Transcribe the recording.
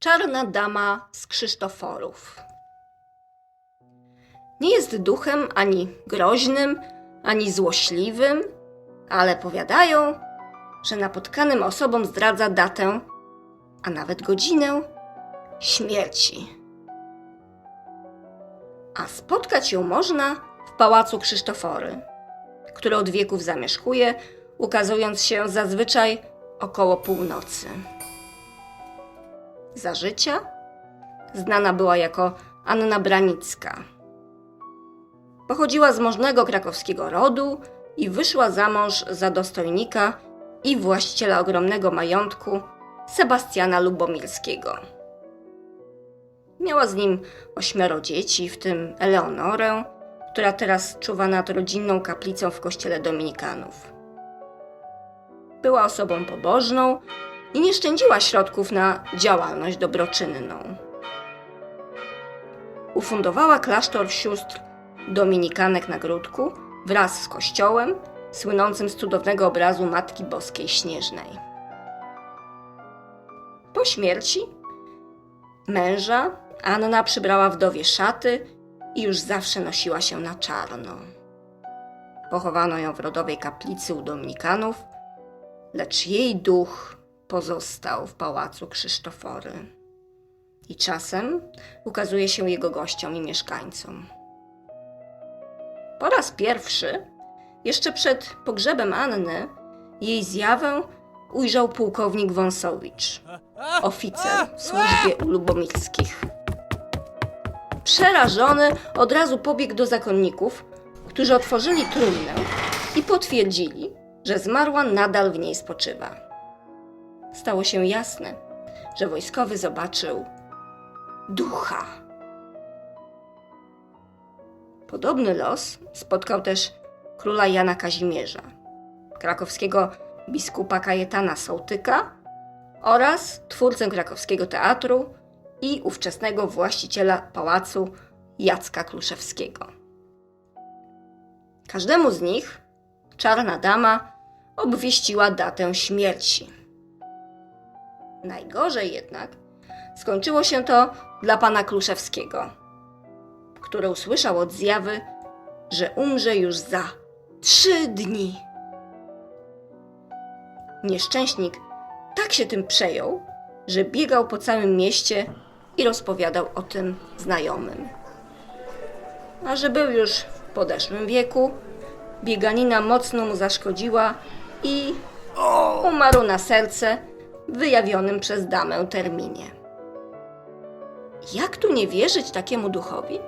Czarna dama z Krzysztoforów. Nie jest duchem ani groźnym, ani złośliwym, ale powiadają, że napotkanym osobom zdradza datę, a nawet godzinę śmierci. A spotkać ją można w pałacu Krzysztofory, który od wieków zamieszkuje, ukazując się zazwyczaj około północy. Za życia znana była jako Anna Branicka. Pochodziła z możnego krakowskiego rodu i wyszła za mąż za dostojnika i właściciela ogromnego majątku Sebastiana Lubomirskiego. Miała z nim ośmioro dzieci, w tym Eleonorę, która teraz czuwa nad rodzinną kaplicą w kościele dominikanów. Była osobą pobożną i nie szczędziła środków na działalność dobroczynną. Ufundowała klasztor sióstr dominikanek na Gródku wraz z kościołem słynącym z cudownego obrazu Matki Boskiej Śnieżnej. Po śmierci męża Anna przybrała wdowie szaty i już zawsze nosiła się na czarno. Pochowano ją w rodowej kaplicy u Dominikanów, lecz jej duch pozostał w pałacu Krzysztofory. I czasem ukazuje się jego gościom i mieszkańcom. Po raz pierwszy, jeszcze przed pogrzebem Anny, jej zjawę ujrzał pułkownik Wąsowicz, oficer w służbie u Lubomirskich. Przerażony od razu pobiegł do zakonników, którzy otworzyli trumnę i potwierdzili, że zmarła nadal w niej spoczywa. Stało się jasne, że wojskowy zobaczył ducha. Podobny los spotkał też króla Jana Kazimierza, krakowskiego biskupa Kajetana Sołtyka oraz twórcę krakowskiego teatru i ówczesnego właściciela pałacu Jacka Kluszewskiego. Każdemu z nich czarna dama obwieściła datę śmierci. Najgorzej jednak skończyło się to dla pana Kluszewskiego, który usłyszał od zjawy, że umrze już za trzy dni. Nieszczęśnik tak się tym przejął, że biegał po całym mieście i rozpowiadał o tym znajomym. A że był już w podeszłym wieku, bieganina mocno mu zaszkodziła i umarł na serce wyjawionym przez damę terminie. Jak tu nie wierzyć takiemu duchowi?